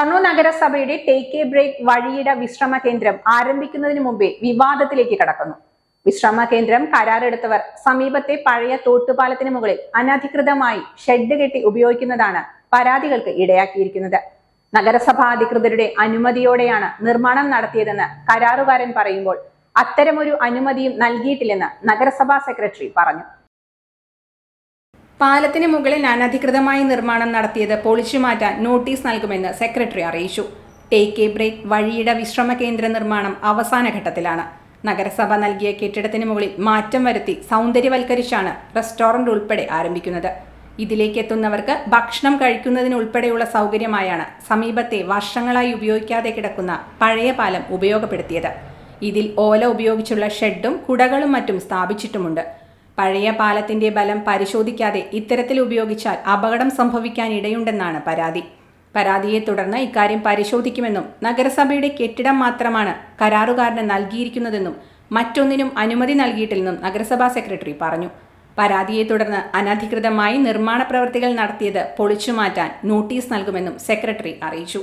ഷണ്ണൂർ നഗരസഭയുടെ take A break വഴിയിട വിശ്രമ കേന്ദ്രം ആരംഭിക്കുന്നതിന് മുമ്പേ വിവാദത്തിലേക്ക് കടക്കുന്നു. വിശ്രമ കേന്ദ്രം കരാറെടുത്തവർ സമീപത്തെ പഴയ തോട്ടുപാലത്തിന് മുകളിൽ അനധികൃതമായി ഷെഡ് കെട്ടി ഉപയോഗിക്കുന്നതാണ് പരാതികൾക്ക് ഇടയാക്കിയിരിക്കുന്നത്. നഗരസഭാ അധികൃതരുടെ അനുമതിയോടെയാണ് നിർമ്മാണം നടത്തിയതെന്ന് കരാറുകാരൻ പറയുമ്പോൾ അത്തരമൊരു അനുമതിയും നൽകിയിട്ടില്ലെന്ന് നഗരസഭാ സെക്രട്ടറി പറഞ്ഞു. പാലത്തിന് മുകളിൽ അനധികൃതമായി നിർമ്മാണം നടത്തിയത് പൊളിച്ചു മാറ്റാൻ നോട്ടീസ് നൽകുമെന്ന് സെക്രട്ടറി അറിയിച്ചു. ടേക്ക് എ ബ്രേക്ക് വഴിയുടെ വിശ്രമ കേന്ദ്ര നിർമ്മാണം അവസാന ഘട്ടത്തിലാണ്. നഗരസഭ നൽകിയ കെട്ടിടത്തിന് മുകളിൽ മാറ്റം വരുത്തി സൗന്ദര്യവൽക്കരിച്ചാണ് റെസ്റ്റോറന്റ് ഉൾപ്പെടെ ആരംഭിക്കുന്നത്. ഇതിലേക്ക് എത്തുന്നവർക്ക് ഭക്ഷണം കഴിക്കുന്നതിനുൾപ്പെടെയുള്ള സൗകര്യമായാണ് സമീപത്തെ വർഷങ്ങളായി ഉപയോഗിക്കാതെ കിടക്കുന്ന പഴയ പാലം ഉപയോഗപ്പെടുത്തിയത്. ഇതിൽ ഓല ഉപയോഗിച്ചുള്ള ഷെഡും കുടകളും മറ്റും സ്ഥാപിച്ചിട്ടുമുണ്ട്. പഴയ പാലത്തിന്റെ ബലം പരിശോധിക്കാതെ ഇത്തരത്തിൽ ഉപയോഗിച്ചാൽ അപകടം സംഭവിക്കാൻ ഇടയുണ്ടെന്നാണ് പരാതി. പരാതിയെ തുടർന്ന് ഇക്കാര്യം പരിശോധിക്കുമെന്നും നഗരസഭയുടെ കെട്ടിടം മാത്രമാണ് കരാറുകാരന് നൽകിയിരിക്കുന്നതെന്നും മറ്റൊന്നിനും അനുമതി നൽകിയിട്ടില്ലെന്നും നഗരസഭാ സെക്രട്ടറി പറഞ്ഞു. പരാതിയെ തുടർന്ന് അനധികൃതമായി നിർമ്മാണ പ്രവൃത്തികൾ നടത്തിയത് പൊളിച്ചുമാറ്റാൻ നോട്ടീസ് നൽകുമെന്നും സെക്രട്ടറി അറിയിച്ചു.